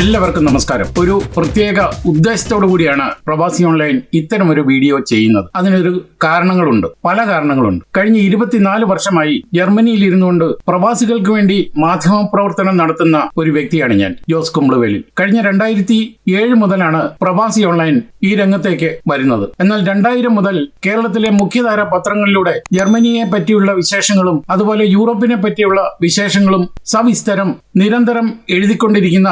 എല്ലാവർക്കും നമസ്കാരം. ഒരു പ്രത്യേക ഉദ്ദേശത്തോടു കൂടിയാണ് പ്രവാസി ഓൺലൈൻ ഇത്തരം ഒരു വീഡിയോ ചെയ്യുന്നത്. അതിനൊരു കാരണങ്ങളുണ്ട്. പല കാരണങ്ങളുണ്ട്. കഴിഞ്ഞ ഇരുപത്തിനാല് വർഷമായി ജർമ്മനിയിൽ ഇരുന്നുകൊണ്ട് പ്രവാസികൾക്ക് വേണ്ടി മാധ്യമ പ്രവർത്തനം നടത്തുന്ന ഒരു വ്യക്തിയാണ് ഞാൻ ജോസ് കുമ്പിളുവേലിൽ കഴിഞ്ഞ രണ്ടായിരത്തി ഏഴ് മുതലാണ് പ്രവാസി ഓൺലൈൻ ഈ രംഗത്തേക്ക് വരുന്നത്. എന്നാൽ രണ്ടായിരം മുതൽ കേരളത്തിലെ മുഖ്യധാര പത്രങ്ങളിലൂടെ ജർമ്മനിയെ പറ്റിയുള്ള വിശേഷങ്ങളും അതുപോലെ യൂറോപ്പിനെ പറ്റിയുള്ള വിശേഷങ്ങളും സവിസ്തരം നിരന്തരം എഴുതിക്കൊണ്ടിരിക്കുന്ന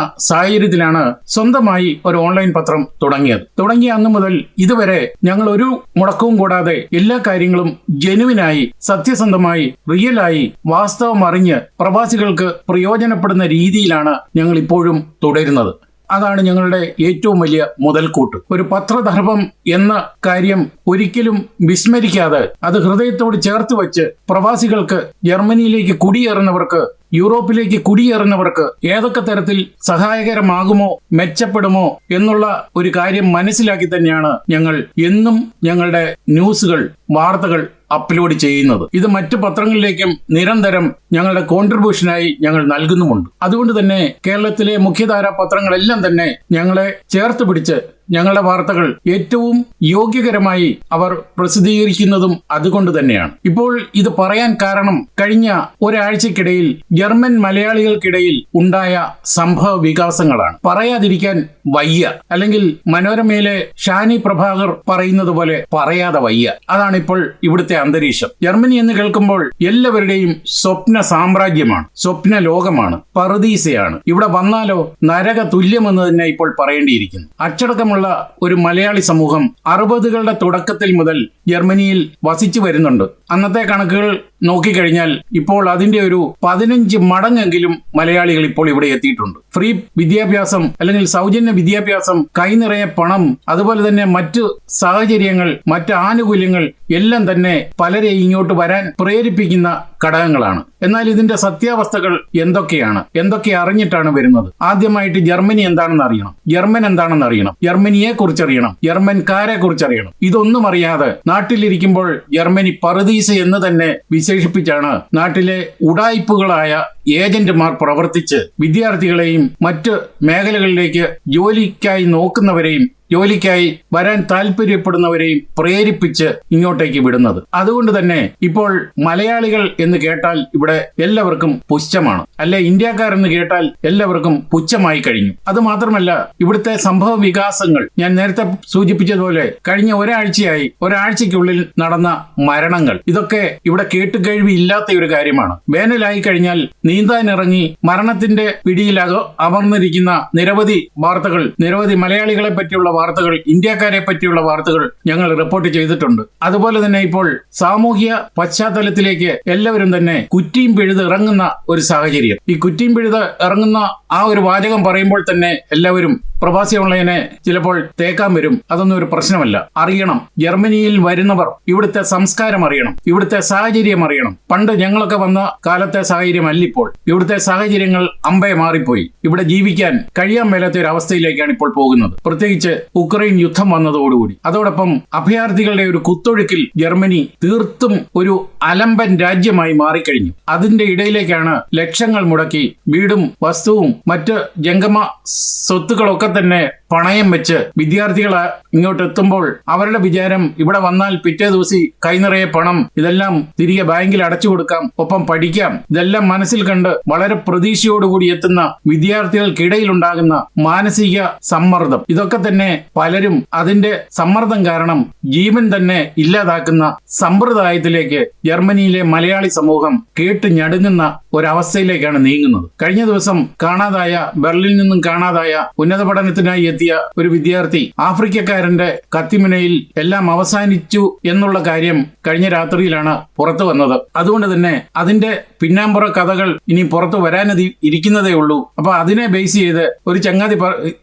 സാഹചര്യത്തിലാണ് സ്വന്തമായി ഒരു ഓൺലൈൻ പത്രം തുടങ്ങിയത്. തുടങ്ങിയ അന്ന് മുതൽ ഇതുവരെ ഞങ്ങൾ ഒരു മുടക്കവും കൂടാതെ എല്ലാ കാര്യങ്ങളും ജനുവിനായി സത്യസന്ധമായി റിയലായി വാസ്തവം അറിഞ്ഞ് പ്രവാസികൾക്ക് പ്രയോജനപ്പെടുന്ന രീതിയിലാണ് ഞങ്ങൾ ഇപ്പോഴും തുടരുന്നത്. അതാണ് ഞങ്ങളുടെ ഏറ്റവും വലിയ മുതൽക്കൂട്ട്. ഒരു പത്രധർമ്മം എന്ന കാര്യം ഒരിക്കലും വിസ്മരിക്കാതെ അത് ഹൃദയത്തോട് ചേർത്ത് വെച്ച് പ്രവാസികൾക്ക് ജർമ്മനിയിലേക്ക് കുടിയേറുന്നവർക്ക് യൂറോപ്പിലേക്ക് കുടിയേറുന്നവർക്ക് ഏതൊക്കെ തരത്തിൽ സഹായകരമാകുമോ മെച്ചപ്പെടുമോ എന്നുള്ള ഒരു കാര്യം മനസ്സിലാക്കി തന്നെയാണ് ഞങ്ങൾ എന്നും ഞങ്ങളുടെ ന്യൂസുകൾ വാർത്തകൾ അപ്ലോഡ് ചെയ്യുന്നത്. ഇത് മറ്റു പത്രങ്ങളിലേക്കും നിരന്തരം ഞങ്ങളുടെ കോൺട്രിബ്യൂഷനായി ഞങ്ങൾ നൽകുന്നുമുണ്ട്. അതുകൊണ്ട് തന്നെ കേരളത്തിലെ മുഖ്യധാരാ പത്രങ്ങളെല്ലാം തന്നെ ഞങ്ങളെ ചേർത്ത് പിടിച്ച് ഞങ്ങളുടെ വാർത്തകൾ ഏറ്റവും യോഗ്യകരമായി അവർ പ്രസിദ്ധീകരിക്കുന്നതും അതുകൊണ്ട് തന്നെയാണ്. ഇപ്പോൾ ഇത് പറയാൻ കാരണം കഴിഞ്ഞ ഒരാഴ്ചക്കിടയിൽ ജർമ്മൻ മലയാളികൾക്കിടയിൽ ഉണ്ടായ സംഭവ വികാസങ്ങളാണ്. പറയാതിരിക്കാൻ വയ്യ. അല്ലെങ്കിൽ മനോരമയിലെ ഷാനി പ്രഭാകർ പറയുന്നത് പോലെ പറയാതെ വയ്യ. അതാണ് ഇപ്പോൾ ഇവിടുത്തെ അന്തരീക്ഷം. ജർമ്മനി എന്ന് കേൾക്കുമ്പോൾ എല്ലാവരുടെയും സ്വപ്ന സാമ്രാജ്യമാണ്. സ്വപ്ന ലോകമാണ്. പറുദീസയാണ്. ഇവിടെ വന്നാലോ നരക തുല്യമെന്ന് തന്നെ ഇപ്പോൾ പറയേണ്ടിയിരിക്കുന്നു. അച്ചടക്കമുള്ള ഒരു മലയാളി സമൂഹം അറുപതുകളുടെ തുടക്കത്തിൽ മുതൽ ജർമ്മനിയിൽ വസിച്ചു വരുന്നുണ്ട്. അന്നത്തെ കണക്കുകൾ നോക്കിക്കഴിഞ്ഞാൽ ഇപ്പോൾ അതിന്റെ ഒരു പതിനഞ്ച് മടങ്ങെങ്കിലും മലയാളികൾ ഇപ്പോൾ ഇവിടെ എത്തിയിട്ടുണ്ട്. ഫ്രീ വിദ്യാഭ്യാസം അല്ലെങ്കിൽ സൗജന്യ വിദ്യാഭ്യാസം കൈനിറയെ പണം അതുപോലെ തന്നെ മറ്റു സാഹചര്യങ്ങൾ മറ്റ് ആനുകൂല്യങ്ങൾ എല്ലാം തന്നെ പലരെ ഇങ്ങോട്ട് വരാൻ പ്രേരിപ്പിക്കുന്ന ഘടകങ്ങളാണ്. എന്നാൽ ഇതിന്റെ സത്യാവസ്ഥകൾ എന്തൊക്കെയാണ്? എന്തൊക്കെ അറിഞ്ഞിട്ടാണ് വരുന്നത്? ആദ്യമായിട്ട് ജർമ്മനി എന്താണെന്ന് അറിയണം. ജർമ്മൻ എന്താണെന്ന് അറിയണം. ജർമ്മനിയെ കുറിച്ചറിയണം. ജർമ്മൻകാരെ കുറിച്ചറിയണം. ഇതൊന്നും അറിയാതെ നാട്ടിലിരിക്കുമ്പോൾ ജർമ്മനി പറുദീസ് എന്ന് തന്നെ വിശേഷിപ്പിച്ചാണ് നാട്ടിലെ ഉടായ്പകളായ ഏജന്റുമാർ പ്രവർത്തിച്ച് വിദ്യാർത്ഥികളെയും മറ്റ് മേഖലകളിലേക്ക് ജോലിക്കായി നോക്കുന്നവരെയും ജോലിക്കായി വരാൻ താല്പര്യപ്പെടുന്നവരെയും പ്രേരിപ്പിച്ച് ഇങ്ങോട്ടേക്ക് വിടുന്നത്. അതുകൊണ്ട് തന്നെ ഇപ്പോൾ മലയാളികൾ എന്ന് കേട്ടാൽ ഇവിടെ എല്ലാവർക്കും പുച്ഛമാണ്. അല്ലെ ഇന്ത്യക്കാരെന്ന് കേട്ടാൽ എല്ലാവർക്കും പുച്ഛമായി കഴിഞ്ഞു. അത് മാത്രമല്ല ഇവിടുത്തെ സംഭവ വികാസങ്ങൾ ഞാൻ നേരത്തെ സൂചിപ്പിച്ചതുപോലെ കഴിഞ്ഞ ഒരാഴ്ചയായി ഒരാഴ്ചയ്ക്കുള്ളിൽ നടന്ന മരണങ്ങൾ. ഇതൊക്കെ ഇവിടെ കേട്ടുകഴിവില്ലാത്ത ഒരു കാര്യമാണ്. വേനലായി കഴിഞ്ഞാൽ നീന്താനിറങ്ങി മരണത്തിന്റെ പിടിയിലക അമർന്നിരിക്കുന്ന നിരവധി വാർത്തകൾ നിരവധി മലയാളികളെ പറ്റിയുള്ള വാർത്തകൾ ഇന്ത്യക്കാരെ പറ്റിയുള്ള വാർത്തകൾ ഞങ്ങൾ റിപ്പോർട്ട് ചെയ്തിട്ടുണ്ട്. അതുപോലെ തന്നെ ഇപ്പോൾ സാമൂഹ്യ പശ്ചാത്തലത്തിലേക്ക് എല്ലാവരും തന്നെ കുറ്റിയും പിഴുത് ഇറങ്ങുന്ന ഒരു സാഹചര്യം. ഈ കുറ്റിയും പിഴുത് ഇറങ്ങുന്ന ആ ഒരു വാചകം പറയുമ്പോൾ തന്നെ എല്ലാവരും പ്രവാസി ഓൺലൈനെ ചിലപ്പോൾ തേക്കാൻ വരും. അതൊന്നും ഒരു പ്രശ്നമല്ല. അറിയണം. ജർമ്മനിയിൽ വരുന്നവർ ഇവിടുത്തെ സംസ്കാരം അറിയണം. ഇവിടുത്തെ സാഹചര്യം അറിയണം. പണ്ട് ഞങ്ങളൊക്കെ വന്ന കാലത്തെ സാഹചര്യം അല്ല ഇപ്പോൾ ഇവിടുത്തെ സാഹചര്യങ്ങൾ അമ്പയെ മാറിപ്പോയി. ഇവിടെ ജീവിക്കാൻ കഴിയാൻ മേലാത്ത ഒരു അവസ്ഥയിലേക്കാണ് ഇപ്പോൾ പോകുന്നത്. പ്രത്യേകിച്ച് ഉക്രൈൻ യുദ്ധം വന്നതോടുകൂടി. അതോടൊപ്പം അഭയാർത്ഥികളുടെ ഒരു കുത്തൊഴുക്കിൽ ജർമ്മനി തീർത്തും ഒരു അലമ്പൻ രാജ്യമായി മാറിക്കഴിഞ്ഞു. അതിന്റെ ഇടയിലേക്കാണ് ലക്ഷങ്ങൾ മുടക്കി വീടും വസ്തുവും മറ്റ് ജംഗമ സ്വത്തുക്കളൊക്കെ തന്നെ പണയം വെച്ച് വിദ്യാർത്ഥികളെ ഇങ്ങോട്ട് എത്തുമ്പോൾ അവരുടെ വിചാരം ഇവിടെ വന്നാൽ പിറ്റേ ദിവസം കൈനിറയെ പണം ഇതെല്ലാം തിരികെ ബാങ്കിൽ അടച്ചു കൊടുക്കാം ഒപ്പം പഠിക്കാം. ഇതെല്ലാം മനസ്സിൽ കണ്ട് വളരെ പ്രതീക്ഷയോടുകൂടി എത്തുന്ന വിദ്യാർത്ഥികൾക്കിടയിൽ ഉണ്ടാകുന്ന മാനസിക സമ്മർദ്ദം. ഇതൊക്കെ തന്നെ പലരും അതിന്റെ സമ്മർദ്ദം കാരണം ജീവൻ തന്നെ ഇല്ലാതാക്കുന്ന സമ്പ്രദായത്തിലേക്ക് ജർമ്മനിയിലെ മലയാളി സമൂഹം കേട്ട് ഞടുങ്ങുന്ന ഒരവസ്ഥയിലേക്കാണ് നീങ്ങുന്നത്. കഴിഞ്ഞ ദിവസം കാണാതായ ബെർലിനിൽ നിന്നും കാണാതായ ഉന്നത പഠനത്തിനായി എത്തിയ ഒരു വിദ്യാർത്ഥി ആഫ്രിക്കക്കാരന്റെ കത്തിമുനയിൽ എല്ലാം അവസാനിച്ചു എന്നുള്ള കാര്യം കഴിഞ്ഞ രാത്രിയിലാണ് പുറത്തു വന്നത്. അതുകൊണ്ട് തന്നെ അതിന്റെ പിന്നാമ്പുറ കഥകൾ ഇനി പുറത്തു വരാനതി ഇരിക്കുന്നതേ ഉള്ളൂ. അപ്പൊ അതിനെ ബേസ് ചെയ്ത് ഒരു ചങ്ങാതി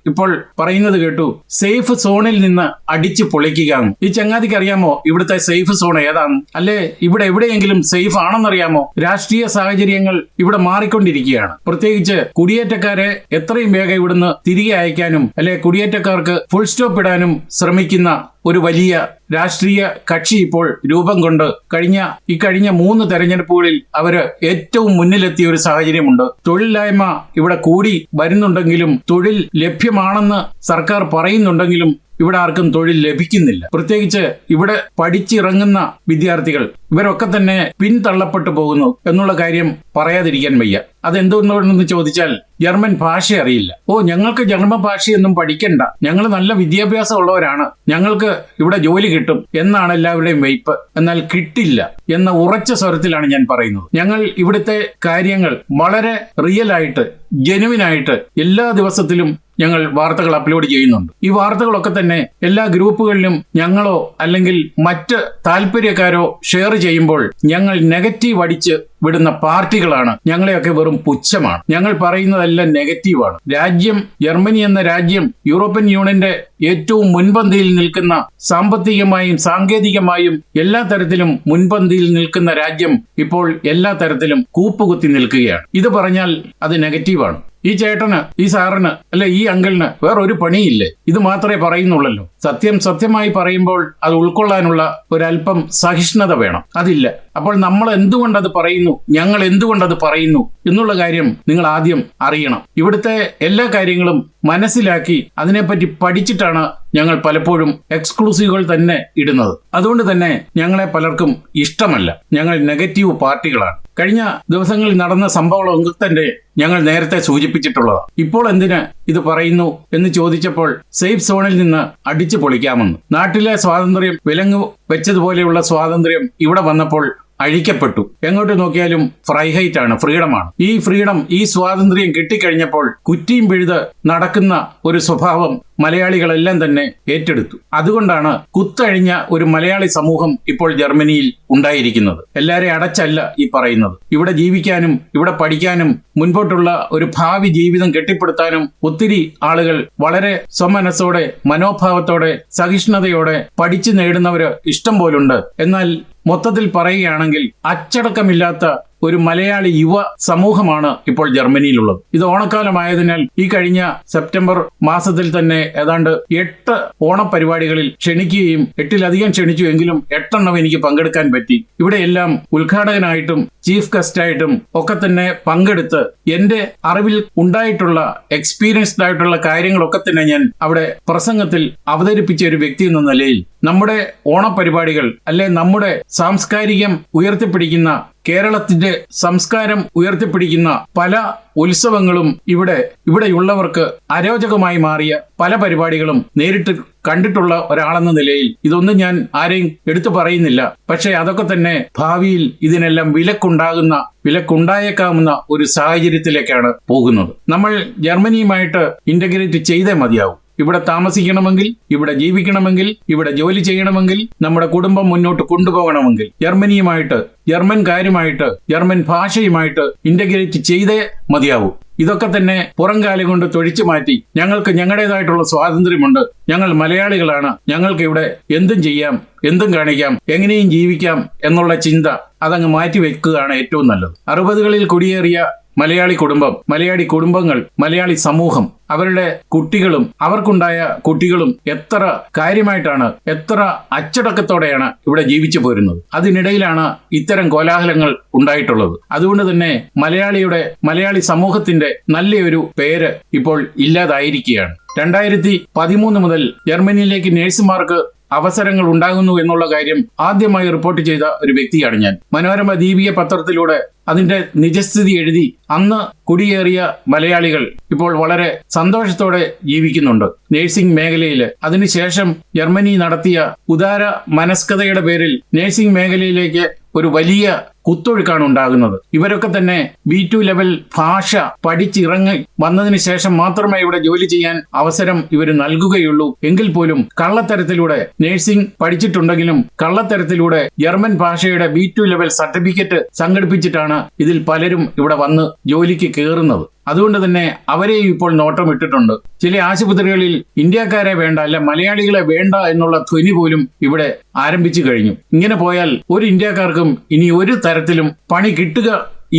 ഇപ്പോൾ പറയുന്നത് കേട്ടു സേഫ് സോണിൽ നിന്ന് അടിച്ചു പൊളിക്കുക ഈ ചങ്ങാതിക്ക് അറിയാമോ ഇവിടുത്തെ സേഫ് സോൺ ഏതാണ്? അല്ലെ ഇവിടെ എവിടെയെങ്കിലും സേഫ് ആണെന്നറിയാമോ? രാഷ്ട്രീയ സാഹചര്യങ്ങൾ ഇവിടെ മാറിക്കൊണ്ടിരിക്കുകയാണ്. പ്രത്യേകിച്ച് കുടിയേറ്റക്കാരെ എത്രയും വേഗം ഇവിടുന്ന് തിരികെ അയക്കാൻ കാണിക്കാനും അല്ലെ കുടിയേറ്റക്കാർക്ക് ഫുൾ സ്റ്റോപ്പ് ഇടാനും ശ്രമിക്കുന്ന ഒരു വലിയ രാഷ്ട്രീയ കക്ഷി ഇപ്പോൾ രൂപം കൊണ്ട് കഴിഞ്ഞ ഈ കഴിഞ്ഞ മൂന്ന് തെരഞ്ഞെടുപ്പുകളിൽ അവർ ഏറ്റവും മുന്നിലെത്തിയ ഒരു സാഹചര്യമുണ്ട്. തൊഴിലില്ലായ്മ ഇവിടെ കൂടി വരുന്നുണ്ടെങ്കിലും തൊഴിൽ ലഭ്യമാണെന്ന് സർക്കാർ പറയുന്നുണ്ടെങ്കിലും ഇവിടെ ആർക്കും തൊഴിൽ ലഭിക്കുന്നില്ല. പ്രത്യേകിച്ച് ഇവിടെ പഠിച്ചിറങ്ങുന്ന വിദ്യാർത്ഥികൾ ഇവരൊക്കെ തന്നെ പിന്തള്ളപ്പെട്ടു പോകുന്നു എന്നുള്ള കാര്യം പറയാതിരിക്കാൻ വയ്യ. അതെന്തുകൊണ്ടെന്ന് ചോദിച്ചാൽ ജർമ്മൻ ഭാഷ അറിയില്ല. ഓ ഞങ്ങൾക്ക് ജർമ്മൻ ഭാഷയൊന്നും പഠിക്കണ്ട. ഞങ്ങൾ നല്ല വിദ്യാഭ്യാസം ഉള്ളവരാണ് ഞങ്ങൾക്ക് ഇവിടെ ജോലി കിട്ടും എന്നാണ് എല്ലാവരുടെയും വയ്പ് എന്നാൽ കിട്ടില്ല എന്ന ഉറച്ച സ്വരത്തിലാണ് ഞാൻ പറയുന്നത്. ഞങ്ങൾ ഇവിടുത്തെ കാര്യങ്ങൾ വളരെ റിയൽ ആയിട്ട് ജെനുവിനായിട്ട് എല്ലാ ദിവസത്തിലും ഞങ്ങൾ വാർത്തകൾ അപ്ലോഡ് ചെയ്യുന്നുണ്ട്. ഈ വാർത്തകളൊക്കെ തന്നെ എല്ലാ ഗ്രൂപ്പുകളിലും ഞങ്ങളോ അല്ലെങ്കിൽ മറ്റ് താല്പര്യക്കാരോ ഷെയർ ചെയ്യുമ്പോൾ ഞങ്ങൾ നെഗറ്റീവ് അടിച്ച് വിടുന്ന പാർട്ടികളാണ്. ഞങ്ങളെയൊക്കെ വെറും പുച്ഛമാണ്. ഞങ്ങൾ പറയുന്നതെല്ലാം നെഗറ്റീവാണ്. രാജ്യം ജർമ്മനി എന്ന രാജ്യം യൂറോപ്യൻ യൂണിയന്റെ ഏറ്റവും മുൻപന്തിയിൽ നിൽക്കുന്ന സാമ്പത്തികമായും സാങ്കേതികമായും എല്ലാ തരത്തിലും മുൻപന്തിയിൽ നിൽക്കുന്ന രാജ്യം ഇപ്പോൾ എല്ലാ തരത്തിലും കൂപ്പുകുത്തി നിൽക്കുകയാണ്. ഇത് പറഞ്ഞാൽ അത് നെഗറ്റീവാണ്. ഈ ചേട്ടന് ഈ സാറിന് അല്ലെ ഈ അങ്കിളിന് വേറൊരു പണിയില്ലേ? ഇത് മാത്രമേ പറയുന്നുള്ളല്ലോ. സത്യം സത്യമായി പറയുമ്പോൾ അത് ഉൾക്കൊള്ളാനുള്ള ഒരല്പം സഹിഷ്ണുത വേണം. അതില്ല. അപ്പോൾ നമ്മൾ എന്തുകൊണ്ട് അത് പറയുന്നു? ഞങ്ങൾ എന്തുകൊണ്ട് അത് പറയുന്നു? എന്നുള്ള കാര്യം നിങ്ങൾ ആദ്യം അറിയണം. ഇവിടുത്തെ എല്ലാ കാര്യങ്ങളും മനസ്സിലാക്കി അതിനെപ്പറ്റി പഠിച്ചിട്ടാണ് ഞങ്ങൾ പലപ്പോഴും എക്സ്ക്ലൂസീവുകൾ തന്നെ ഇടുന്നത്. അതുകൊണ്ട് തന്നെ ഞങ്ങളെ പലർക്കും ഇഷ്ടമല്ല. ഞങ്ങൾ നെഗറ്റീവ് പാർട്ടികളാണ്. കഴിഞ്ഞ ദിവസങ്ങളിൽ നടന്ന സംഭവങ്ങളൊക്കെ തന്നെ ഞങ്ങൾ നേരത്തെ സൂചിപ്പിച്ചിട്ടുള്ളതാണ്. ഇപ്പോൾ എന്തിന് ഇത് പറയുന്നു എന്ന് ചോദിച്ചപ്പോൾ സേഫ് സോണിൽ നിന്ന് അടിച്ചു പൊളിക്കാമെന്ന്. നാട്ടിലെ സ്വാതന്ത്ര്യം വിലങ്ങു വെച്ചതുപോലെയുള്ള സ്വാതന്ത്ര്യം ഇവിടെ വന്നപ്പോൾ അഴിക്കപ്പെട്ടു. എങ്ങോട്ട് നോക്കിയാലും ഫ്രൈഹൈറ്റ് ആണ് ഫ്രീഡമാണ്. ഈ ഫ്രീഡം ഈ സ്വാതന്ത്ര്യം കിട്ടിക്കഴിഞ്ഞപ്പോൾ കുറ്റിയും പിഴുത് നടക്കുന്ന ഒരു സ്വഭാവം മലയാളികളെല്ലാം തന്നെ ഏറ്റെടുത്തു. അതുകൊണ്ടാണ് കുത്തഴിഞ്ഞ ഒരു മലയാളി സമൂഹം ഇപ്പോൾ ജർമ്മനിയിൽ ഉണ്ടായിരിക്കുന്നത്. എല്ലാരെ അടച്ചല്ല ഈ പറയുന്നത്. ഇവിടെ ജീവിക്കാനും ഇവിടെ പഠിക്കാനും മുൻപോട്ടുള്ള ഒരു ഭാവി ജീവിതം കെട്ടിപ്പടുത്താനും ഒത്തിരി ആളുകൾ വളരെ സ്വമനസ്സോടെ മനോഭാവത്തോടെ സഹിഷ്ണുതയോടെ പഠിച്ചു നേടുന്നവര് ഇഷ്ടം പോലുണ്ട് എന്നാൽ മൊത്തത്തിൽ പറയുകയാണെങ്കിൽ അച്ചടക്കമില്ലാത്ത ഒരു മലയാളി യുവ സമൂഹമാണ് ഇപ്പോൾ ജർമ്മനിയിലുള്ളത്. ഇത് ഓണക്കാലമായതിനാൽ ഈ കഴിഞ്ഞ സെപ്റ്റംബർ മാസത്തിൽ തന്നെ ഏതാണ്ട് എട്ട് ഓണപരിപാടികളിൽ ക്ഷണിക്കുകയും എട്ടിലധികം ക്ഷണിച്ചു എങ്കിലും എട്ടെണ്ണം എനിക്ക് പങ്കെടുക്കാൻ പറ്റി. ഇവിടെയെല്ലാം ഉദ്ഘാടകനായിട്ടും ചീഫ് ഗസ്റ്റായിട്ടും ഒക്കെ തന്നെ പങ്കെടുത്ത് എന്റെ അറിവിൽ ഉണ്ടായിട്ടുള്ള എക്സ്പീരിയൻസ്ഡ് ആയിട്ടുള്ള കാര്യങ്ങളൊക്കെ തന്നെ ഞാൻ അവിടെ പ്രസംഗത്തിൽ അവതരിപ്പിച്ച ഒരു വ്യക്തി എന്ന നിലയിൽ നമ്മുടെ ഓണപരിപാടികൾ അല്ലെ നമ്മുടെ സാംസ്കാരികം ഉയർത്തിപ്പിടിക്കുന്ന കേരളത്തിന്റെ സംസ്കാരം ഉയർത്തിപ്പിടിക്കുന്ന പല ഉത്സവങ്ങളും ഇവിടെ ഇവിടെയുള്ളവർക്ക് അരോചകമായി മാറിയ പല പരിപാടികളും നേരിട്ട് കണ്ടിട്ടുള്ള ഒരാളെന്ന നിലയിൽ ഇതൊന്നും ഞാൻ ആരെയും എടുത്തു പറയുന്നില്ല. പക്ഷേ അതൊക്കെ തന്നെ ഭാവിയിൽ ഇതിനെല്ലാം വിലക്കുണ്ടാകുന്ന വിലക്കുണ്ടായേക്കാവുന്ന ഒരു സാഹചര്യത്തിലേക്കാണ് പോകുന്നത്. നമ്മൾ ജർമ്മനിയുമായിട്ട് ഇന്റഗ്രേറ്റ് ചെയ്തേ മതിയാവും. ഇവിടെ താമസിക്കണമെങ്കിൽ ഇവിടെ ജീവിക്കണമെങ്കിൽ ഇവിടെ ജോലി ചെയ്യണമെങ്കിൽ നമ്മുടെ കുടുംബം മുന്നോട്ട് കൊണ്ടുപോകണമെങ്കിൽ ജർമ്മനിയുമായിട്ട് ജർമ്മൻ കാര്യമായിട്ട് ജർമ്മൻ ഭാഷയുമായിട്ട് ഇന്റഗ്രേറ്റ് ചെയ്തേ മതിയാവൂ. ഇതൊക്കെ തന്നെ പുറംകാലം കൊണ്ട് തൊഴിച്ചു മാറ്റി ഞങ്ങൾക്ക് ഞങ്ങളുടേതായിട്ടുള്ള സ്വാതന്ത്ര്യമുണ്ട് ഞങ്ങൾ മലയാളികളാണ് ഞങ്ങൾക്ക് ഇവിടെ എന്തും ചെയ്യാം എന്തും കാണിക്കാം എങ്ങനെയും ജീവിക്കാം എന്നുള്ള ചിന്ത അതങ്ങ് മാറ്റി വെക്കുകയാണ് ഏറ്റവും നല്ലത്. അറുപതുകളിൽ കുടിയേറിയ മലയാളി കുടുംബം മലയാളി കുടുംബങ്ങൾ മലയാളി സമൂഹം അവരുടെ കുട്ടികളും അവർക്കുണ്ടായ കുട്ടികളും എത്ര കാര്യമായിട്ടാണ് എത്ര അച്ചടക്കത്തോടെയാണ് ഇവിടെ ജീവിച്ചു പോരുന്നത്. അതിനിടയിലാണ് ഇത്തരം കോലാഹലങ്ങൾ ഉണ്ടായിട്ടുള്ളത്. അതുകൊണ്ട് തന്നെ മലയാളിയുടെ മലയാളി സമൂഹത്തിന്റെ നല്ലൊരു പേര് ഇപ്പോൾ ഇല്ലാതായിരിക്കുകയാണ്. രണ്ടായിരത്തി പതിമൂന്ന് മുതൽ ജർമ്മനിയിലേക്ക് നേഴ്സുമാർക്ക് അവസരങ്ങൾ ഉണ്ടാകുന്നു എന്നുള്ള കാര്യം ആദ്യമായി റിപ്പോർട്ട് ചെയ്ത ഒരു വ്യക്തിയാണ് ഞാൻ. മനോരമ ദീപിക പത്രത്തിലൂടെ അതിന്റെ നിജസ്ഥിതി എഴുതി അന്ന് കുടിയേറിയ മലയാളികൾ ഇപ്പോൾ വളരെ സന്തോഷത്തോടെ ജീവിക്കുന്നുണ്ട്. നേഴ്സിംഗ് മേഖലയിൽ അതിനുശേഷം ജർമ്മനി നടത്തിയ ഉദാര മനസ്കതയുടെ പേരിൽ നേഴ്സിംഗ് മേഖലയിലേക്ക് ഒരു വലിയ കുത്തൊഴുക്കാണ് ഉണ്ടാകുന്നത് ഇവരൊക്കെ തന്നെ ബി ടു ലെവൽ ഭാഷ പഠിച്ചിറങ്ങി വന്നതിന് ശേഷം മാത്രമേ ഇവിടെ ജോലി ചെയ്യാൻ അവസരം ഇവർ നൽകുകയുള്ളൂ. എങ്കിൽ പോലും കള്ളത്തരത്തിലൂടെ നഴ്സിംഗ് പഠിച്ചിട്ടുണ്ടെങ്കിലും കള്ളത്തരത്തിലൂടെ ജർമ്മൻ ഭാഷയുടെ ബി ടു ലെവൽ സർട്ടിഫിക്കറ്റ് സംഘടിപ്പിച്ചിട്ടാണ് ഇതിൽ പലരും ഇവിടെ വന്ന് ജോലിക്ക് കയറുന്നത്. അതുകൊണ്ട് തന്നെ അവരെയും ഇപ്പോൾ നോട്ടം ഇട്ടിട്ടുണ്ട് ചില ആശുപത്രികളിൽ ഇന്ത്യക്കാരെ വേണ്ട അല്ല മലയാളികളെ വേണ്ട എന്നുള്ള ധ്വനി പോലും ഇവിടെ ആരംഭിച്ചു കഴിഞ്ഞു. ഇങ്ങനെ പോയാൽ ഒരു ഇന്ത്യക്കാർക്കും ഇനി ഒരു തരത്തിലും പണി കിട്ടുക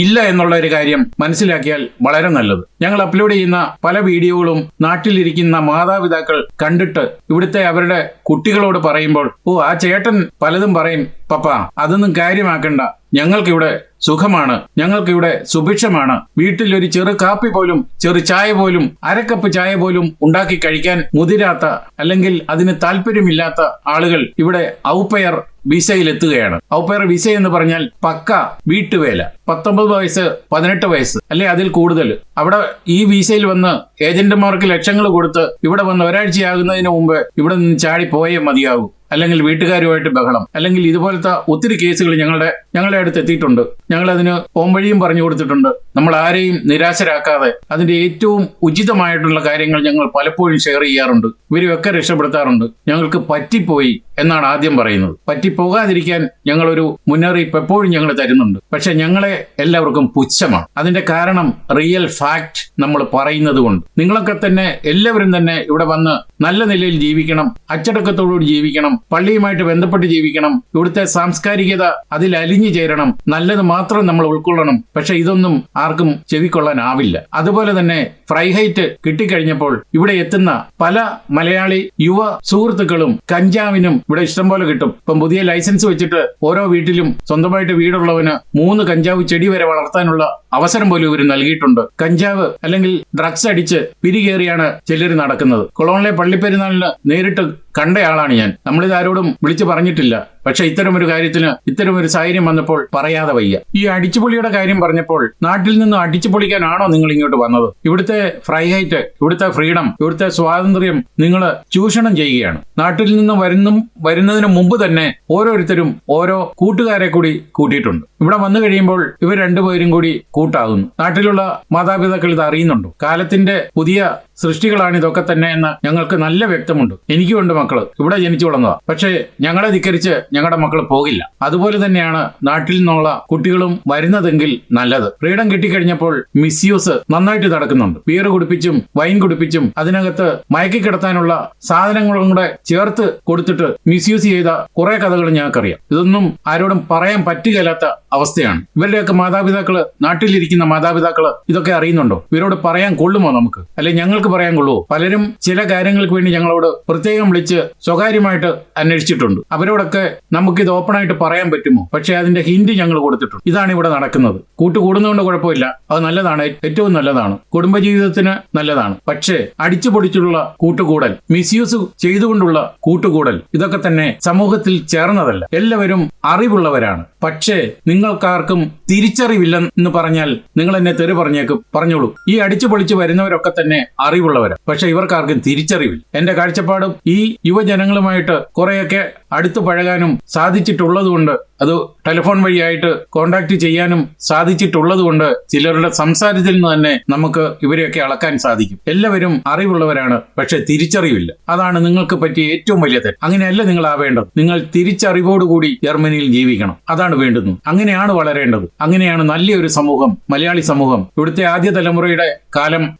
ഇല്ല എന്നുള്ള ഒരു കാര്യം മനസ്സിലാക്കിയാൽ വളരെ നല്ലത്. ഞങ്ങൾ അപ്ലോഡ് ചെയ്യുന്ന പല വീഡിയോകളും നാട്ടിലിരിക്കുന്ന മാതാപിതാക്കൾ കണ്ടിട്ട് ഇവിടുത്തെ അവരുടെ കുട്ടികളോട് പറയുമ്പോൾ ഓ ആ ചേട്ടൻ പലതും പറയും. പപ്പ അതൊന്നും കാര്യമാക്കണ്ട. ഞങ്ങൾക്കിവിടെ സുഖമാണ്. ഞങ്ങൾക്കിവിടെ സുഭിക്ഷമാണ്. വീട്ടിൽ ഒരു ചെറു കാപ്പി പോലും ചെറു ചായ പോലും അരക്കപ്പ് ചായ പോലും ഉണ്ടാക്കി കഴിക്കാൻ മുതിരാത്ത അല്ലെങ്കിൽ അതിന് താല്പര്യമില്ലാത്ത ആളുകൾ ഇവിടെ ഔപ്പയർ വിസയിൽ എത്തുകയാണ് ഔപ്പയർ വിസ എന്ന് പറഞ്ഞാൽ പക്ക വീട്ടുവേല. പത്തൊമ്പത് വയസ്സ് പതിനെട്ട് വയസ്സ് അല്ലെ അതിൽ കൂടുതൽ. അവിടെ ഈ വിസയിൽ വന്ന് ഏജന്റുമാർക്ക് ലക്ഷങ്ങൾ കൊടുത്ത് ഇവിടെ വന്ന് ഒരാഴ്ചയാകുന്നതിന് മുമ്പ് ഇവിടെ നിന്ന് ചാടി പോയേ മതിയാകൂ. അല്ലെങ്കിൽ വീട്ടുകാരുമായിട്ട് ബഹളം അല്ലെങ്കിൽ ഇതുപോലത്തെ ഒത്തിരി കേസുകൾ ഞങ്ങളുടെ ഞങ്ങളുടെ അടുത്ത് എത്തിയിട്ടുണ്ട്. ഞങ്ങൾ അതിന് പോംവഴിയും പറഞ്ഞു കൊടുത്തിട്ടുണ്ട്. നമ്മൾ ആരെയും നിരാശരാക്കാതെ അതിന്റെ ഏറ്റവും ഉചിതമായിട്ടുള്ള കാര്യങ്ങൾ ഞങ്ങൾ പലപ്പോഴും ഷെയർ ചെയ്യാറുണ്ട്. ഇവരെയൊക്കെ രക്ഷപ്പെടുത്താറുണ്ട്. ഞങ്ങൾക്ക് പറ്റിപ്പോയി എന്നാണ് ആദ്യം പറയുന്നത്. പറ്റിപ്പോകാതിരിക്കാൻ ഞങ്ങളൊരു മുന്നറിയിപ്പ് എപ്പോഴും ഞങ്ങൾ തരുന്നുണ്ട്. പക്ഷെ ഞങ്ങളെ എല്ലാവർക്കും പുച്ഛമാണ്. അതിന്റെ കാരണം റിയൽ ഫാക്ട് നമ്മൾ പറയുന്നത് കൊണ്ട് നിങ്ങളൊക്കെ തന്നെ എല്ലാവരും തന്നെ ഇവിടെ വന്ന് നല്ല നിലയിൽ ജീവിക്കണം അച്ചടക്കത്തോടുകൂടി ജീവിക്കണം പള്ളിയുമായിട്ട് ബന്ധപ്പെട്ട് ജീവിക്കണം. ഇവിടുത്തെ സാംസ്കാരികത അതിൽ അലിഞ്ഞു ചേരണം. നല്ലത് മാത്രം നമ്മൾ ഉൾക്കൊള്ളണം. പക്ഷെ ഇതൊന്നും ആർക്കും ചെവിക്കൊള്ളാനാവില്ല. അതുപോലെ തന്നെ ഫ്രൈഹൈറ്റ് കിട്ടിക്കഴിഞ്ഞപ്പോൾ ഇവിടെ എത്തുന്ന പല മലയാളി യുവ സുഹൃത്തുക്കളും കഞ്ചാവിനും ഇവിടെ ഇഷ്ടം പോലെ കിട്ടും. ഇപ്പം പുതിയ ലൈസൻസ് വെച്ചിട്ട് ഓരോ വീട്ടിലും സ്വന്തമായിട്ട് വീടുള്ളവന് മൂന്ന് കഞ്ചാവ് ചെടി വരെ വളർത്താനുള്ള അവസരം പോലും ഇവർ നൽകിയിട്ടുണ്ട്. കഞ്ചാവ് അല്ലെങ്കിൽ ഡ്രഗ്സ് അടിച്ച് പിരികേറിയാണ് ചിലർ നടക്കുന്നത്. കൊളോണിലെ പള്ളിപ്പെരുന്നാളിന് നേരിട്ട് കണ്ടയാളാണ് ഞാൻ. നമ്മളിത് ആരോടും വിളിച്ചു പറഞ്ഞിട്ടില്ല. പക്ഷെ ഇത്തരമൊരു കാര്യത്തിന് ഒരു സാഹചര്യം വന്നപ്പോൾ പറയാതെ വയ്യ. ഈ അടിച്ചുപൊളിയുടെ കാര്യം പറഞ്ഞപ്പോൾ നാട്ടിൽ നിന്ന് അടിച്ചുപൊളിക്കാനാണോ നിങ്ങൾ ഇങ്ങോട്ട് വന്നത്? ഇവിടുത്തെ ഫ്രൈഹൈറ്റ് ഇവിടുത്തെ ഫ്രീഡം ഇവിടുത്തെ സ്വാതന്ത്ര്യം നിങ്ങൾ ചൂഷണം ചെയ്യുകയാണ്. നാട്ടിൽ നിന്ന് വരുന്നും വരുന്നതിന് മുമ്പ് തന്നെ ഓരോരുത്തരും ഓരോ കൂട്ടുകാരെ കൂടി കൂട്ടിയിട്ടുണ്ട്. ഇവിടെ വന്നു കഴിയുമ്പോൾ ഇവർ രണ്ടുപേരും കൂടി കൂട്ടാകുന്നു. നാട്ടിലുള്ള മാതാപിതാക്കൾ ഇത് അറിയുന്നുണ്ടോ. കാലത്തിന്റെ പുതിയ സൃഷ്ടികളാണ് ഇതൊക്കെ തന്നെ എന്ന് ഞങ്ങൾക്ക് നല്ല വ്യക്തമുണ്ട്. എനിക്കുണ്ട് മക്കൾ. ഇവിടെ ജനിച്ചു വളർന്നതാ. പക്ഷേ ഞങ്ങളെ ധിക്കരിച്ച് ഞങ്ങളുടെ മക്കൾ പോകില്ല. അതുപോലെ തന്നെയാണ് നാട്ടിൽ നിന്നുള്ള കുട്ടികളും വരുന്നതെങ്കിൽ നല്ലത്. ഫ്രീഡം കിട്ടിക്കഴിഞ്ഞപ്പോൾ മിസ്യൂസ് നന്നായിട്ട് നടക്കുന്നുണ്ട്. ബിയർ കുടിപ്പിച്ചും വൈൻ കുടിപ്പിച്ചും അതിനകത്ത് മയക്കി കിടത്താനുള്ള സാധനങ്ങളും കൂടെ ചേർത്ത് കൊടുത്തിട്ട് മിസ്യൂസ് ചെയ്ത കുറെ കഥകൾ ഞങ്ങൾക്കറിയാം. ഇതൊന്നും ആരോടും പറയാൻ പറ്റുകയില്ലാത്ത അവസ്ഥയാണ്. ഇവരുടെയൊക്കെ മാതാപിതാക്കൾ നാട്ടിലിരിക്കുന്ന മാതാപിതാക്കൾ ഇതൊക്കെ അറിയുന്നുണ്ടോ? ഇവരോട് പറയാൻ കൊള്ളുമോ നമുക്ക്? അല്ലെ ഞങ്ങൾക്ക് പറയാൻ കൊള്ളുമോ പലരും ചില കാര്യങ്ങൾക്ക് വേണ്ടി ഞങ്ങളോട് പ്രത്യേകം വിളിച്ച് സ്വകാര്യമായിട്ട് അന്വേഷിച്ചിട്ടുണ്ട്. അവരോടൊക്കെ നമുക്കിത് ഓപ്പണായിട്ട് പറയാൻ പറ്റുമോ? പക്ഷേ അതിന്റെ ഹിന്റ് ഞങ്ങൾ കൊടുത്തിട്ടുണ്ട്. ഇതാണ് ഇവിടെ നടക്കുന്നത്. കൂട്ടുകൂടുന്നതുകൊണ്ട് കുഴപ്പമില്ല. അത് നല്ലതാണ്. ഏറ്റവും നല്ലതാണ്. കുടുംബജീവിതത്തിന് നല്ലതാണ്. പക്ഷേ അടിച്ചു പൊടിച്ചുള്ള കൂട്ടുകൂടൽ മിസ്യൂസ് ചെയ്തുകൊണ്ടുള്ള കൂട്ടുകൂടൽ ഇതൊക്കെ തന്നെ സമൂഹത്തിൽ ചേർന്നതല്ല. എല്ലാവരും അറിവുള്ളവരാണ്. പക്ഷേ നിങ്ങൾക്കാർക്കും തിരിച്ചറിവില്ല എന്ന് പറഞ്ഞാൽ നിങ്ങൾ എന്നെ തെറി പറഞ്ഞേക്കും. പറഞ്ഞോളൂ. ഈ അടിച്ചു പൊളിച്ച് വരുന്നവരൊക്കെ തന്നെ അറിവുള്ളവരാണ് പക്ഷെ ഇവർക്കാർക്കും തിരിച്ചറിവില്ല. എന്റെ കാഴ്ചപ്പാടും ഈ യുവജനങ്ങളുമായിട്ട് കുറെയൊക്കെ അടുത്തു പഴകാനും സാധിച്ചിട്ടുള്ളതുകൊണ്ട് അത് ടെലിഫോൺ വഴിയായിട്ട് കോണ്ടാക്ട് ചെയ്യാനും സാധിച്ചിട്ടുള്ളതുകൊണ്ട് ചിലരുടെ സംസാരത്തിൽ നിന്ന് തന്നെ നമുക്ക് ഇവരെയൊക്കെ അളക്കാൻ സാധിക്കും. എല്ലാവരും അറിവുള്ളവരാണ് പക്ഷെ തിരിച്ചറിവില്ല. അതാണ് നിങ്ങൾക്ക് പറ്റിയ ഏറ്റവും വലിയ തെറ്റ്. അങ്ങനെയല്ല നിങ്ങൾ ആവേണ്ടത്. നിങ്ങൾ തിരിച്ചറിവോടുകൂടി ജർമ്മനിയിൽ ജീവിക്കണം. അതാണ് വേണ്ടുന്നത്. അങ്ങനെയാണ് വളരേണ്ടത്. അങ്ങനെയാണ് നല്ലൊരു സമൂഹം മലയാളി സമൂഹം. ഇവിടുത്തെ ആദ്യ തലമുറയുടെ കാലം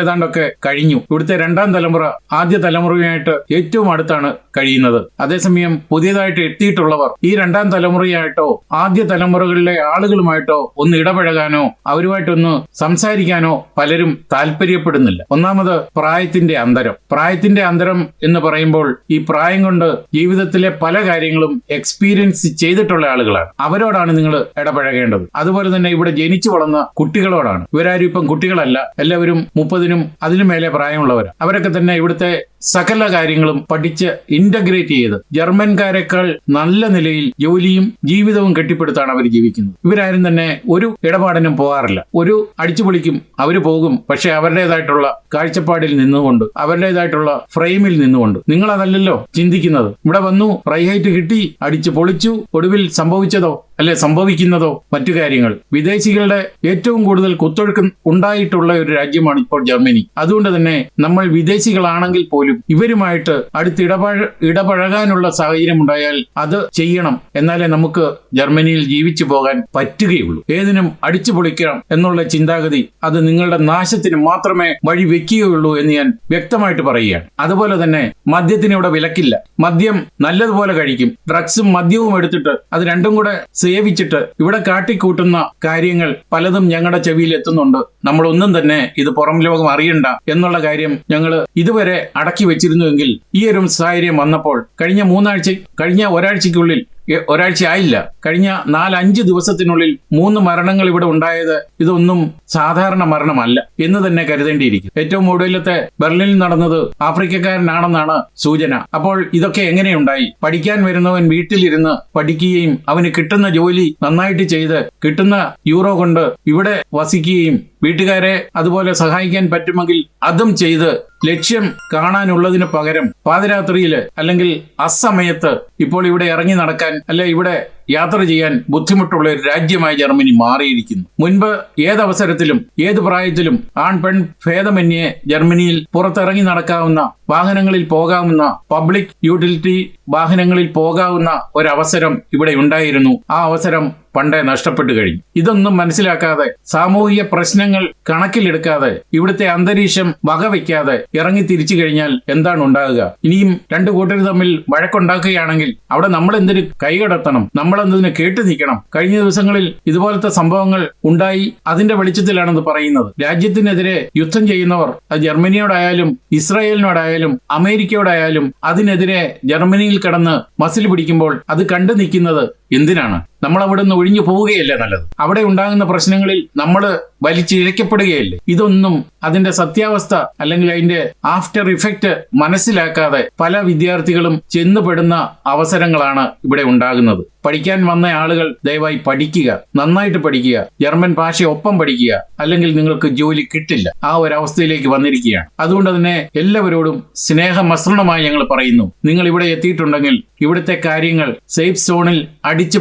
ഏതാണ്ടൊക്കെ കഴിഞ്ഞു. ഇവിടുത്തെ രണ്ടാം തലമുറ ആദ്യ തലമുറയുമായിട്ട് ഏറ്റവും അടുത്താണ് കഴിയുന്നത്. അതേസമയം പുതിയതായിട്ട് എത്തിയിട്ടുള്ളവർ ഈ രണ്ടാം തലമുറയായിട്ടോ ആദ്യ തലമുറകളിലെ ആളുകളുമായിട്ടോ ഒന്ന് ഇടപഴകാനോ അവരുമായിട്ടൊന്ന് സംസാരിക്കാനോ പലരും താല്പര്യപ്പെടുന്നില്ല. ഒന്നാമത് പ്രായത്തിന്റെ അന്തരം. പ്രായത്തിന്റെ അന്തരം എന്ന് പറയുമ്പോൾ ഈ പ്രായം കൊണ്ട് ജീവിതത്തിലെ പല കാര്യങ്ങളും എക്സ്പീരിയൻസ് ചെയ്തിട്ടുള്ള ആളുകളാണ്. അവരോടാണ് നിങ്ങൾ ഇടപഴകേണ്ടത്. അതുപോലെ തന്നെ ഇവിടെ ജനിച്ചു വളർന്ന കുട്ടികളോടാണ്. ഇവരാരും ഇപ്പം കുട്ടികളല്ല. എല്ലാവരും മുപ്പതിനും അതിനു മേലെ പ്രായമുള്ളവരാണ്. അവരൊക്കെ തന്നെ ഇവിടുത്തെ സകല കാര്യങ്ങളും പഠിച്ച് ഇന്റഗ്രേറ്റ് ചെയ്ത് ജർമ്മൻകാരെക്കാൾ നല്ല നിലയിൽ ജോലിയും ജീവിതവും കെട്ടിപ്പടുത്താണ് അവർ ജീവിക്കുന്നത്. ഇവരാരും തന്നെ ഒരു ഇടപാടിനും പോകാറില്ല. ഒരു അടിച്ചുപൊളിക്കും അവർ പോകും. പക്ഷെ അവരുടേതായിട്ടുള്ള കാഴ്ചപ്പാടിൽ നിന്നുകൊണ്ട് അവരുടേതായിട്ടുള്ള ഫ്രെയിമിൽ നിന്നുകൊണ്ട് നിങ്ങൾ അതല്ലല്ലോ ചിന്തിക്കുന്നത്. ഇവിടെ വന്നു റൈഹൈറ്റ് കിട്ടി അടിച്ചു പൊളിച്ചു ഒടുവിൽ സംഭവിച്ചതോ? അല്ലെ സംഭവിക്കുന്നതോ മറ്റു കാര്യങ്ങൾ. വിദേശികളുടെ ഏറ്റവും കൂടുതൽ കുത്തൊഴുക്കം ഉണ്ടായിട്ടുള്ള ഒരു രാജ്യമാണ് ഇപ്പോൾ ജർമ്മനി. അതുകൊണ്ട് തന്നെ നമ്മൾ വിദേശികളാണെങ്കിൽ പോലും ഇവരുമായിട്ട് അടുത്ത് ഇടപഴ ഇടപഴകാനുള്ള സാഹചര്യം ഉണ്ടായാൽ അത് ചെയ്യണം. എന്നാലേ നമുക്ക് ജർമ്മനിയിൽ ജീവിച്ചു പോകാൻ പറ്റുകയുള്ളൂ. ഏതിനും അടിച്ചു പൊളിക്കണം എന്നുള്ള ചിന്താഗതി അത് നിങ്ങളുടെ നാശത്തിന് മാത്രമേ വഴി വെക്കുകയുള്ളൂ എന്ന് ഞാൻ വ്യക്തമായിട്ട് പറയുകയാണ്. അതുപോലെ തന്നെ മദ്യത്തിന് ഇവിടെ വിലക്കില്ല. മദ്യം നല്ലതുപോലെ കഴിക്കും. ഡ്രഗ്സും മദ്യവും എടുത്തിട്ട് അത് രണ്ടും കൂടെ സേവിച്ചിട്ട് ഇവിടെ കാട്ടിക്കൂട്ടുന്ന കാര്യങ്ങൾ പലതും ഞങ്ങളുടെ ചെവിയിൽ എത്തുന്നുണ്ട്. നമ്മളൊന്നും തന്നെ ഇത് പുറം ലോകം അറിയണ്ട എന്നുള്ള കാര്യം ഞങ്ങൾ ഇതുവരെ അടക്കി വെച്ചിരുന്നുവെങ്കിൽ ഈ ഒരു സാഹചര്യം വന്നപ്പോൾ കഴിഞ്ഞ മൂന്നാഴ്ച കഴിഞ്ഞ ഒരാഴ്ചയ്ക്കുള്ളിൽ എ- ഒരാഴ്ച കഴിഞ്ഞ നാലഞ്ച് ദിവസത്തിനുള്ളിൽ മൂന്ന് മരണങ്ങൾ ഇവിടെ ഉണ്ടായത് ഇതൊന്നും സാധാരണ മരണമല്ല എന്ന് തന്നെ കരുതേണ്ടിയിരിക്കും ഏറ്റവും ഒടുവിലത്തെ ബെർലിനിൽ നടന്നത് ആഫ്രിക്കക്കാരനാണെന്നാണ് സൂചന. അപ്പോൾ ഇതൊക്കെ എങ്ങനെയുണ്ടായി പഠിക്കാൻ വരുന്നവൻ വീട്ടിലിരുന്ന് പഠിക്കുകയും അവന് കിട്ടുന്ന ജോലി നന്നായിട്ട് ചെയ്ത് കിട്ടുന്ന യൂറോ കൊണ്ട് ഇവിടെ വസിക്കുകയും വീട്ടുകാരെ അതുപോലെ സഹായിക്കാൻ പറ്റുമെങ്കിൽ അതും ചെയ്ത് ലക്ഷ്യം കാണാനുള്ളതിന് പകരം പാതിരാത്രിയിൽ അല്ലെങ്കിൽ അസമയത്ത് ഇപ്പോൾ ഇവിടെ ഇറങ്ങി നടക്കാൻ അല്ലെ ഇവിടെ യാത്ര ചെയ്യാൻ ബുദ്ധിമുട്ടുള്ള ഒരു രാജ്യമായി ജർമ്മനി മാറിയിരിക്കുന്നു. മുൻപ് ഏതവസരത്തിലും ഏത് പ്രായത്തിലും ആൺ പെൺ ഭേദമന്യേ ജർമ്മനിയിൽ പുറത്തിറങ്ങി നടക്കാവുന്ന വാഹനങ്ങളിൽ പോകാവുന്ന പബ്ലിക് യൂട്ടിലിറ്റി വാഹനങ്ങളിൽ പോകാവുന്ന ഒരവസരം ഇവിടെ ഉണ്ടായിരുന്നു. ആ അവസരം പണ്ടേ നഷ്ടപ്പെട്ടു കഴിഞ്ഞു. ഇതൊന്നും മനസ്സിലാക്കാതെ സാമൂഹിക പ്രശ്നങ്ങൾ കണക്കിലെടുക്കാതെ ഇവിടുത്തെ അന്തരീക്ഷം വകവയ്ക്കാതെ ഇറങ്ങി തിരിച്ചു കഴിഞ്ഞാൽ എന്താണ് ഉണ്ടാകുക? ഇനിയും രണ്ടു കൂട്ടർ തമ്മിൽ വഴക്കുണ്ടാക്കുകയാണെങ്കിൽ അവിടെ നമ്മൾ എന്തിനു കൈകടത്തണം? നമ്മൾ എന്തിന് കേട്ടു നിൽക്കണം. കഴിഞ്ഞ ദിവസങ്ങളിൽ ഇതുപോലത്തെ സംഭവങ്ങൾ ഉണ്ടായി. അതിന്റെ വെളിച്ചത്തിലാണെന്ന് പറയുന്നത്. രാജ്യത്തിനെതിരെ യുദ്ധം ചെയ്യുന്നവർ അത് ജർമ്മനിയോടായാലും ഇസ്രായേലിനോടായാലും അമേരിക്കയോടായാലും അതിനെതിരെ ജർമ്മനിയിൽ കടന്ന് മസിൽ പിടിക്കുമ്പോൾ അത് കണ്ടു നിൽക്കുന്നത് എന്തിനാണ്? നമ്മൾ അവിടെ നിന്ന് ഒഴിഞ്ഞു പോവുകയല്ലേ നല്ലത്? അവിടെ ഉണ്ടാകുന്ന പ്രശ്നങ്ങളിൽ നമ്മൾ വലിച്ചിഴക്കപ്പെടുകയല്ലേ? ഇതൊന്നും അതിന്റെ സത്യാവസ്ഥ അല്ലെങ്കിൽ അതിന്റെ ആഫ്റ്റർ ഇഫക്റ്റ് മനസ്സിലാക്കാതെ പല വിദ്യാർത്ഥികളും ചെന്നുപെടുന്ന അവസരങ്ങളാണ് ഇവിടെ ഉണ്ടാകുന്നത്. പഠിക്കാൻ വന്ന ആളുകൾ ദയവായി പഠിക്കുക നന്നായിട്ട് പഠിക്കുക ജർമ്മൻ ഭാഷ ഒപ്പം പഠിക്കുക അല്ലെങ്കിൽ നിങ്ങൾക്ക് ജോലി കിട്ടില്ല. ആ ഒരു അവസ്ഥയിലേക്ക് വന്നിരിക്കുകയാണ്. അതുകൊണ്ട് തന്നെ എല്ലാവരോടും സ്നേഹമസൃണമായി ഞങ്ങൾ പറയുന്നു. നിങ്ങൾ ഇവിടെ എത്തിയിട്ടുണ്ടെങ്കിൽ ഇവിടുത്തെ കാര്യങ്ങൾ സേഫ് സോണിൽ അടിച്ചു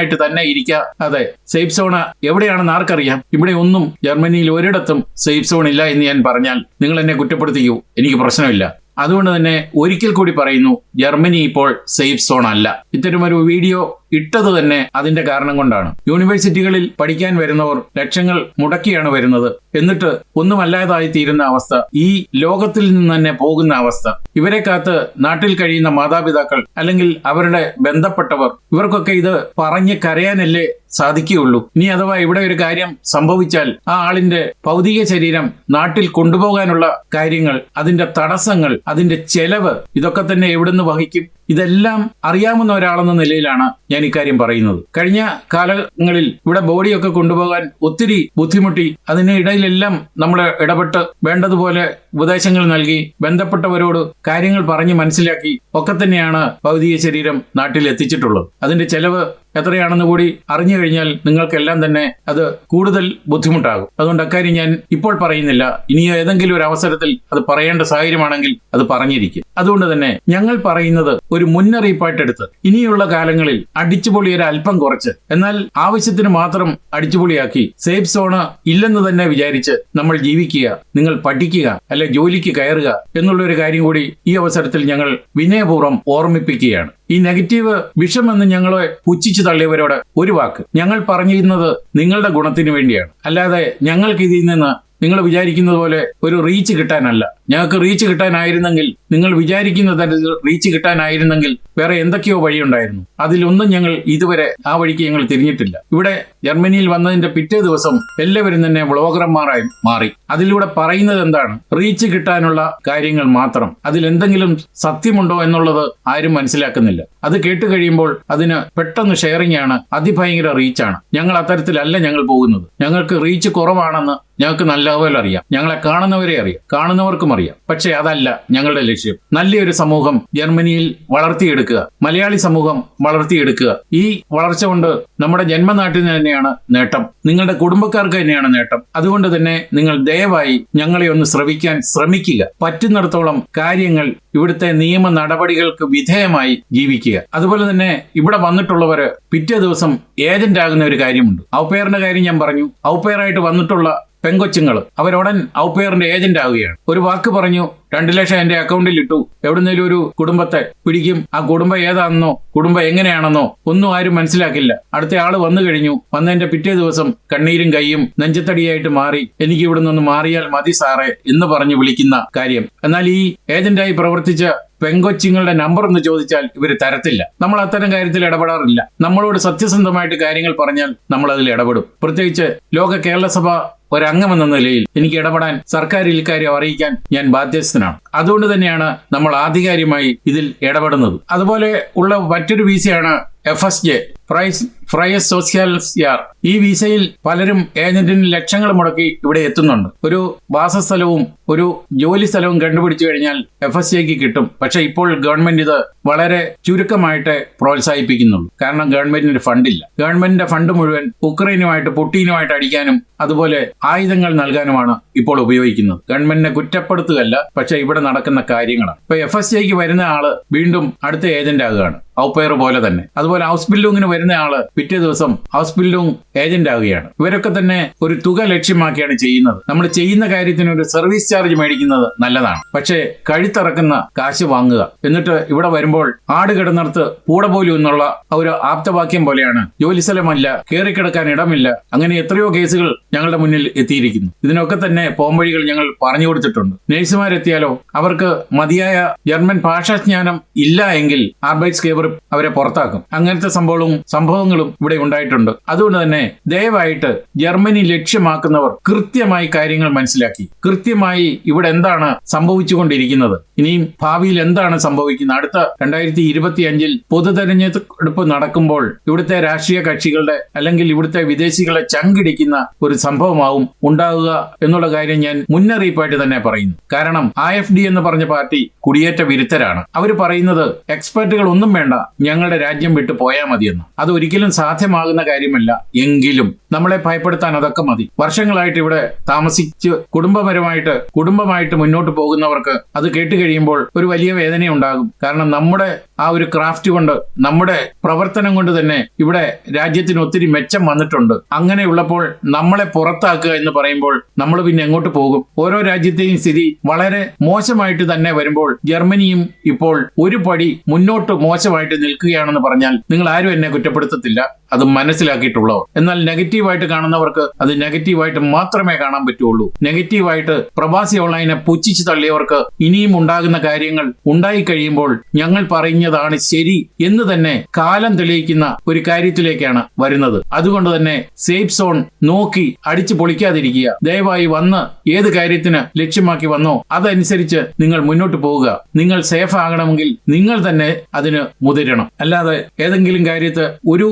പൊളിക്കാനായിട്ട് തന്നെ ഇരിക്കുക അതെ സേഫ് സോൺ എവിടെയാണെന്ന് ആർക്കറിയാം? ഇവിടെ ഒന്നും ജർമ്മനിയിൽ ഒരിടത്തും സേഫ് സോൺ ഇല്ല എന്ന് ഞാൻ പറഞ്ഞാൽ നിങ്ങൾ എന്നെ കുറ്റപ്പെടുത്തിക്കൂ. എനിക്ക് പ്രശ്നമില്ല. അതുകൊണ്ട് തന്നെ ഒരിക്കൽ കൂടി പറയുന്നു ജർമ്മനി ഇപ്പോൾ സേഫ് സോൺ അല്ല. ഇത്തരമൊരു വീഡിയോ ഇട്ടത് തന്നെ അതിന്റെ കാരണം കൊണ്ടാണ്. യൂണിവേഴ്സിറ്റികളിൽ പഠിക്കാൻ വരുന്നവർ ലക്ഷങ്ങൾ മുടക്കിയാണ് വരുന്നത്. എന്നിട്ട് ഒന്നുമല്ലാതായി തീരുന്ന അവസ്ഥ ഈ ലോകത്തിൽ നിന്ന് തന്നെ പോകുന്ന അവസ്ഥ. ഇവരെ കാത്ത് നാട്ടിൽ കഴിയുന്ന മാതാപിതാക്കൾ അല്ലെങ്കിൽ അവരുടെ ബന്ധപ്പെട്ടവർ ഇവർക്കൊക്കെ ഇത് പറഞ്ഞ് കരയാനല്ലേ സാധിക്കുകയുള്ളൂ. ഇനി അഥവാ ഇവിടെ ഒരു കാര്യം സംഭവിച്ചാൽ ആ ആളിന്റെ ഭൗതിക ശരീരം നാട്ടിൽ കൊണ്ടുപോകാനുള്ള കാര്യങ്ങൾ അതിന്റെ തടസ്സങ്ങൾ അതിന്റെ ചെലവ് ഇതൊക്കെ തന്നെ എവിടുന്ന് വഹിക്കും? ഇതെല്ലാം അറിയാവുന്ന ഒരാളെന്ന നിലയിലാണ് ഞാൻ ഇക്കാര്യം പറയുന്നത്. കഴിഞ്ഞ കാലങ്ങളിൽ ഇവിടെ ബോഡിയൊക്കെ കൊണ്ടുപോകാൻ ഒത്തിരി ബുദ്ധിമുട്ടി. അതിന് ഇടയിലെല്ലാം നമ്മൾ ഇടപെട്ട് വേണ്ടതുപോലെ ഉപദേശങ്ങൾ നൽകി ബന്ധപ്പെട്ടവരോട് കാര്യങ്ങൾ പറഞ്ഞ് മനസ്സിലാക്കി ഒക്കെ തന്നെയാണ് ഭൗതിക ശരീരം നാട്ടിൽ എത്തിച്ചിട്ടുള്ളത് അതിന്റെ ചെലവ് എത്രയാണെന്ന് കൂടി അറിഞ്ഞു കഴിഞ്ഞാൽ നിങ്ങൾക്കെല്ലാം തന്നെ അത് കൂടുതൽ ബുദ്ധിമുട്ടാകും. അതുകൊണ്ട് അക്കാര്യം ഞാൻ ഇപ്പോൾ പറയുന്നില്ല. ഇനി ഏതെങ്കിലും ഒരു അവസരത്തിൽ അത് പറയേണ്ട സാഹചര്യമാണെങ്കിൽ അത് പറഞ്ഞിരിക്കും. അതുകൊണ്ട് തന്നെ ഞങ്ങൾ പറയുന്നത് ഒരു മുന്നറിയിപ്പായിട്ടെടുത്ത്. ഇനിയുള്ള കാലങ്ങളിൽ അടിച്ചുപൊളി ഒരു അല്പം കുറച്ച്. എന്നാൽ ആവശ്യത്തിന് മാത്രം അടിച്ചുപൊളിയാക്കി സേഫ് സോണ് ഇല്ലെന്ന് തന്നെ വിചാരിച്ച് നമ്മൾ ജീവിക്കുക നിങ്ങൾ പഠിക്കുക അല്ലെ ജോലിക്ക് കയറുക എന്നുള്ള ഒരു കാര്യം കൂടി ഈ അവസരത്തിൽ ഞങ്ങൾ വിനയപൂർവം ഓർമ്മിപ്പിക്കുകയാണ്. ഈ നെഗറ്റീവ് വിഷമെന്ന് ഞങ്ങളെ പുച്ഛിച്ചു തള്ളിയവരോട് ഒരു വാക്ക്. ഞങ്ങൾ പറഞ്ഞിരുന്നത് നിങ്ങളുടെ ഗുണത്തിന് വേണ്ടിയാണ്. അല്ലാതെ ഞങ്ങൾക്ക് ഇതിൽ നിന്ന് നിങ്ങൾ വിചാരിക്കുന്നത് പോലെ ഒരു റീച്ച് കിട്ടാനല്ല. ഞങ്ങൾക്ക് റീച്ച് കിട്ടാനായിരുന്നെങ്കിൽ നിങ്ങൾ വിചാരിക്കുന്ന തരത്തിൽ റീച്ച് കിട്ടാനായിരുന്നെങ്കിൽ വേറെ എന്തൊക്കെയോ വഴിയുണ്ടായിരുന്നു. അതിലൊന്നും ഞങ്ങൾ ഇതുവരെ ആ വഴിക്ക് ഞങ്ങൾ തിരിഞ്ഞിട്ടില്ല. ഇവിടെ ജർമ്മനിയിൽ വന്നതിന്റെ പിറ്റേ ദിവസം എല്ലാവരും തന്നെ വ്ളോഗർമാരായി മാറി. അതിലൂടെ പറയുന്നത് എന്താണ്? റീച്ച് കിട്ടാനുള്ള കാര്യങ്ങൾ മാത്രം. അതിൽ എന്തെങ്കിലും സത്യമുണ്ടോ എന്നുള്ളത് ആരും മനസ്സിലാക്കുന്നില്ല. അത് കേട്ട് കഴിയുമ്പോൾ അതിന് പെട്ടെന്ന് ഷെയറിംഗ് ആണ് അതിഭയങ്കര റീച്ചാണ് ഞങ്ങൾ അത്തരത്തിലല്ല ഞങ്ങൾ പോകുന്നത്. ഞങ്ങൾക്ക് റീച്ച് കുറവാണെന്ന് ഞങ്ങൾക്ക് നല്ലപോലെ അറിയാം. ഞങ്ങളെ കാണുന്നവരെ അറിയാം. കാണുന്നവർക്കും അറിയാം. പക്ഷേ അതല്ല ഞങ്ങളുടെ ലക്ഷ്യം. നല്ലൊരു സമൂഹം ജർമ്മനിയിൽ വളർത്തിയെടുക്കുക. മലയാളി സമൂഹം വളർത്തിയെടുക്കുക. ഈ വളർച്ച കൊണ്ട് നമ്മുടെ ജന്മനാട്ടിന് തന്നെയാണ് നേട്ടം. നിങ്ങളുടെ കുടുംബക്കാർക്ക് തന്നെയാണ് നേട്ടം. അതുകൊണ്ട് തന്നെ നിങ്ങൾ ദയവായി ഞങ്ങളെ ഒന്ന് ശ്രവിക്കാൻ ശ്രമിക്കുക. പറ്റുന്നിടത്തോളം കാര്യങ്ങൾ ഇവിടുത്തെ നിയമ നടപടികൾക്ക് വിധേയമായി ജീവിക്കുക. അതുപോലെ തന്നെ ഇവിടെ വന്നിട്ടുള്ളവര് പിറ്റേ ദിവസം ഏജന്റ് ആകുന്ന ഒരു കാര്യമുണ്ട്. ഔപ്പയറിന്റെ കാര്യം ഞാൻ പറഞ്ഞു. ഔപ്പയറായിട്ട് വന്നിട്ടുള്ള പെങ്കൊച്ചുങ്ങൾ. അവരുടൻ ഔപ്പയറിന്റെ ഏജന്റ് ആവുകയാണ്. ഒരു വാക്ക് പറഞ്ഞു രണ്ടു ലക്ഷം എന്റെ അക്കൗണ്ടിൽ ഇട്ടു. എവിടുന്നേലും ഒരു കുടുംബത്തെ പിടിക്കും. ആ കുടുംബം ഏതാണെന്നോ കുടുംബം എങ്ങനെയാണെന്നോ ഒന്നും ആരും മനസ്സിലാക്കില്ല. അടുത്ത ആൾ വന്നു കഴിഞ്ഞു. വന്നതിന്റെ പിറ്റേ ദിവസം കണ്ണീരും കൈയും നെഞ്ചത്തടിയായിട്ട് മാറി എനിക്ക് ഇവിടുന്ന് ഒന്ന് മാറിയാൽ മതി സാറേ എന്ന് പറഞ്ഞു വിളിക്കുന്ന കാര്യം. എന്നാൽ ഈ ഏജന്റായി പ്രവർത്തിച്ച പെങ്കൊച്ചിങ്ങളുടെ നമ്പർ എന്ന് ചോദിച്ചാൽ ഇവർ തരത്തില്ല. നമ്മൾ അത്തരം കാര്യത്തിൽ ഇടപെടാറില്ല. നമ്മളോട് സത്യസന്ധമായിട്ട് കാര്യങ്ങൾ പറഞ്ഞാൽ നമ്മൾ അതിൽ ഇടപെടും. പ്രത്യേകിച്ച് ലോക കേരള സഭ ഒരംഗമെന്ന നിലയിൽ എനിക്ക് ഇടപെടാൻ സർക്കാർ ഇക്കാര്യം അറിയിക്കാൻ ഞാൻ ബാധ്യസ്ഥനാണ്. അതുകൊണ്ട് തന്നെയാണ് നമ്മൾ ആധികാരികമായി ഇതിൽ ഇടപെടുന്നത്. അതുപോലെ ഉള്ള മറ്റൊരു വിസയാണ് എഫ് എസ് ജെ പ്രൈസ് സോഷ്യൽസ് യാർ. ഈ വിസയിൽ പലരും ഏജന്റിന് ലക്ഷങ്ങൾ മുടക്കി ഇവിടെ എത്തുന്നുണ്ട്. ഒരു വാസസ്ഥലവും ഒരു ജോലി സ്ഥലവും കണ്ടുപിടിച്ചു കഴിഞ്ഞാൽ എഫ് എസ് സിക്ക് കിട്ടും. പക്ഷെ ഇപ്പോൾ ഗവൺമെന്റ് ഇത് വളരെ ചുരുക്കമായിട്ട് പ്രോത്സാഹിപ്പിക്കുന്നുള്ളൂ. കാരണം ഗവൺമെന്റിന് ഫണ്ടില്ല ഗവൺമെന്റിന്റെ ഫണ്ട് മുഴുവൻ ഉക്രൈനുമായിട്ട് പുട്ടീനുമായിട്ട് അടിക്കാനും അതുപോലെ ആയുധങ്ങൾ നൽകാനുമാണ് ഇപ്പോൾ ഉപയോഗിക്കുന്നത്. ഗവൺമെന്റിനെ കുറ്റപ്പെടുത്തുകയല്ല പക്ഷെ ഇവിടെ നടക്കുന്ന കാര്യങ്ങളാണ്. ഇപ്പൊ എഫ് എസ് സിക്ക് വരുന്ന ആൾ വീണ്ടും അടുത്ത ഏജന്റ് ആകുകയാണ് ഔപ്പയർ പോലെ തന്നെ. അതുപോലെ ഹൗസ് ബിൽഡിങ്ങിന് വരുന്ന ആൾ പിറ്റേ ദിവസം ഹൗസ് ബിൽഡിംഗ് ഏജന്റ് ആവുകയാണ്. ഇവരൊക്കെ തന്നെ ഒരു തുക ലക്ഷ്യമാക്കിയാണ് ചെയ്യുന്നത്. നമ്മൾ ചെയ്യുന്ന കാര്യത്തിന് ഒരു സർവീസ് ചാർജ് മേടിക്കുന്നത് നല്ലതാണ്. പക്ഷേ കഴുത്തിറക്കുന്ന കാശ് വാങ്ങുക. എന്നിട്ട് ഇവിടെ വരുമ്പോൾ ആട് കിടന്നിടത്ത് പൂട പോലും എന്നുള്ള ഒരു ആപ്തവാക്യം പോലെയാണ്. ജോലി സ്ഥലമല്ല കയറിക്കിടക്കാൻ ഇടമില്ല. അങ്ങനെ എത്രയോ കേസുകൾ ഞങ്ങളുടെ മുന്നിൽ എത്തിയിരിക്കുന്നു. ഇതിനൊക്കെ തന്നെ പോംവഴികൾ ഞങ്ങൾ പറഞ്ഞു കൊടുത്തിട്ടുണ്ട്. നഴ്സുമാരെത്തിയാലോ? അവർക്ക് മതിയായ ജർമ്മൻ ഭാഷാജ്ഞാനം ഇല്ല എങ്കിൽ ആർബൈറ്റ്സ് കേബർ അവരെ പുറത്താക്കും. അങ്ങനത്തെ സംഭവങ്ങളും സംഭവങ്ങളും ഇവിടെ ഉണ്ടായിട്ടുണ്ട്. അതുകൊണ്ട് തന്നെ ദയവായിട്ട് ജർമ്മനി ലക്ഷ്യമാക്കുന്നവർ കൃത്യമായി കാര്യങ്ങൾ മനസ്സിലാക്കി. കൃത്യമായി ഇവിടെ എന്താണ് സംഭവിച്ചുകൊണ്ടിരിക്കുന്നത്. ഇനിയും ഭാവിയിൽ എന്താണ് സംഭവിക്കുന്നത്? അടുത്ത രണ്ടായിരത്തി ഇരുപത്തി അഞ്ചിൽ പൊതു തെരഞ്ഞെടുപ്പ് നടക്കുമ്പോൾ ഇവിടുത്തെ രാഷ്ട്രീയ കക്ഷികളുടെ അല്ലെങ്കിൽ ഇവിടുത്തെ വിദേശികളെ ചങ്കിടിക്കുന്ന ഒരു സംഭവമാവും ഉണ്ടാവുക എന്നുള്ള കാര്യം ഞാൻ മുന്നറിയിപ്പായിട്ട് തന്നെ പറയുന്നു. കാരണം ആ എഫ് ഡി എന്ന് പറഞ്ഞ പാർട്ടി കുടിയേറ്റ വിരുദ്ധരാണ്. അവർ പറയുന്നത് എക്സ്പെർട്ടുകൾ ഒന്നും വേണ്ട. ഞങ്ങളുടെ രാജ്യം വിട്ടു പോയാൽ മതിയെന്ന്. അത് ഒരിക്കലും സാധ്യമാകുന്ന കാര്യമല്ല. എങ്കിലും നമ്മളെ ഭയപ്പെടുത്താൻ അതൊക്കെ മതി. വർഷങ്ങളായിട്ട് ഇവിടെ താമസിച്ച് കുടുംബപരമായിട്ട് കുടുംബമായിട്ട് മുന്നോട്ട് പോകുന്നവർക്ക് അത് കേട്ട് കഴിയുമ്പോൾ ഒരു വലിയ വേദനയുണ്ടാകും. കാരണം നമ്മുടെ ആ ഒരു ക്രാഫ്റ്റ് കൊണ്ട് നമ്മുടെ പ്രവർത്തനം കൊണ്ട് തന്നെ ഇവിടെ രാജ്യത്തിന് ഒത്തിരി മെച്ചം വന്നിട്ടുണ്ട്. അങ്ങനെയുള്ളപ്പോൾ നമ്മളെ പുറത്താക്കുക എന്ന് പറയുമ്പോൾ നമ്മൾ പിന്നെ എങ്ങോട്ട് പോകും? ഓരോ രാജ്യത്തെയും സ്ഥിതി വളരെ മോശമായിട്ട് തന്നെ വരുമ്പോൾ ജർമ്മനിയും ഇപ്പോൾ ഒരു പടി മുന്നോട്ട് മോശമായിട്ട് നിൽക്കുകയാണെന്ന് പറഞ്ഞാൽ നിങ്ങൾ ആരും എന്നെ കുറ്റപ്പെടുത്തത്തില്ല. അത് മനസ്സിലാക്കിയിട്ടുള്ളവർ എന്നാൽ നെഗറ്റീവായിട്ട് കാണുന്നവർക്ക് അത് നെഗറ്റീവായിട്ട് മാത്രമേ കാണാൻ പറ്റുള്ളൂ. നെഗറ്റീവായിട്ട് പ്രവാസി ഓൺലൈനെ പുച്ഛിച്ചു തള്ളിയവർക്ക് ഇനിയും ഉണ്ടാകുന്ന കാര്യങ്ങൾ ഉണ്ടായി കഴിയുമ്പോൾ ഞങ്ങൾ പറഞ്ഞതാണ് ശരി എന്ന് തന്നെ കാലം തെളിയിക്കുന്ന ഒരു കാര്യത്തിലേക്കാണ് വരുന്നത്. അതുകൊണ്ട് തന്നെ സേഫ് സോൺ നോക്കി അടിച്ചു പൊളിക്കാതിരിക്കുക. ദയവായി വന്ന് ഏത് കാര്യത്തിന് ലക്ഷ്യമാക്കി വന്നോ അതനുസരിച്ച് നിങ്ങൾ മുന്നോട്ട് പോവുക. നിങ്ങൾ സേഫ് ആകണമെങ്കിൽ നിങ്ങൾ തന്നെ അതിന് മുതിരണം. അല്ലാതെ ഏതെങ്കിലും കാര്യത്ത് ഒരു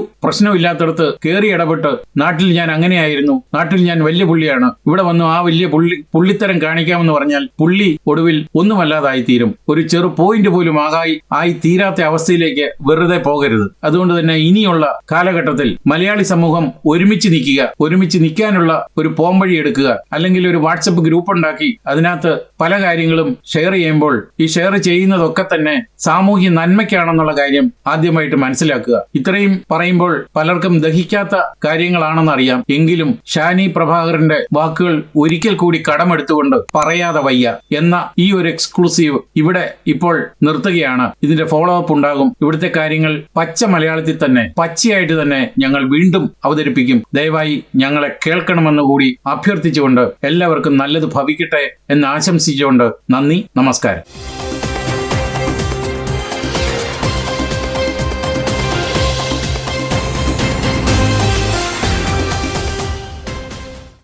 പ്രശ്നമില്ലാത്തടത്ത് കയറി ഇടപെട്ട് നാട്ടിൽ ഞാൻ അങ്ങനെയായിരുന്നു നാട്ടിൽ ഞാൻ വലിയ പുള്ളിയാണ്. ഇവിടെ വന്നു ആ വലിയ പുള്ളി പുള്ളിത്തരം കാണിക്കാമെന്ന് പറഞ്ഞാൽ പുള്ളി ഒടുവിൽ ഒന്നുമല്ലാതായി തീരും ഒരു ചെറു പോയിന്റ് പോലും ആകായി ആയി തീരാത്ത അവസ്ഥയിലേക്ക് വെറുതെ പോകരുത്. അതുകൊണ്ട് തന്നെ ഇനിയുള്ള കാലഘട്ടത്തിൽ മലയാളി സമൂഹം ഒരുമിച്ച് നിൽക്കുക ഒരുമിച്ച് നിൽക്കാനുള്ള ഒരു പോംവഴി എടുക്കുക അല്ലെങ്കിൽ ഒരു വാട്സപ്പ് ഗ്രൂപ്പ് ഉണ്ടാക്കി അതിനകത്ത് പല കാര്യങ്ങളും ഷെയർ ചെയ്യുമ്പോൾ ഈ ഷെയർ ചെയ്യുന്നതൊക്കെ തന്നെ സാമൂഹ്യ നന്മയ്ക്കാണെന്നുള്ള കാര്യം ആദ്യമായിട്ട് മനസ്സിലാക്കുക. ഇത്രയും പറയുമ്പോൾ പലർക്കും ദഹിക്കാത്ത കാര്യങ്ങളാണെന്നറിയാം. എങ്കിലും ഷാനി പ്രഭാകരന്റെ വാക്കുകൾ ഒരിക്കൽ കൂടി കടമെടുത്തുകൊണ്ട് പറയാതെ വയ്യ എന്ന ഈ ഒരു എക്സ്ക്ലൂസീവ് ഇവിടെ ഇപ്പോൾ നിർത്തുകയാണ്. ഇതിന്റെ ഫോളോ അപ്പ് ഉണ്ടാകും. ഇവിടുത്തെ കാര്യങ്ങൾ പച്ച മലയാളത്തിൽ തന്നെ പച്ചയായിട്ട് തന്നെ ഞങ്ങൾ വീണ്ടും അവതരിപ്പിക്കും. ദയവായി ഞങ്ങളെ കേൾക്കണമെന്ന് കൂടി അഭ്യർത്ഥിച്ചുകൊണ്ട് എല്ലാവർക്കും നല്ലത് ഭവിക്കട്ടെ എന്ന് ആശംസിച്ചുകൊണ്ട് നന്ദി നമസ്കാരം.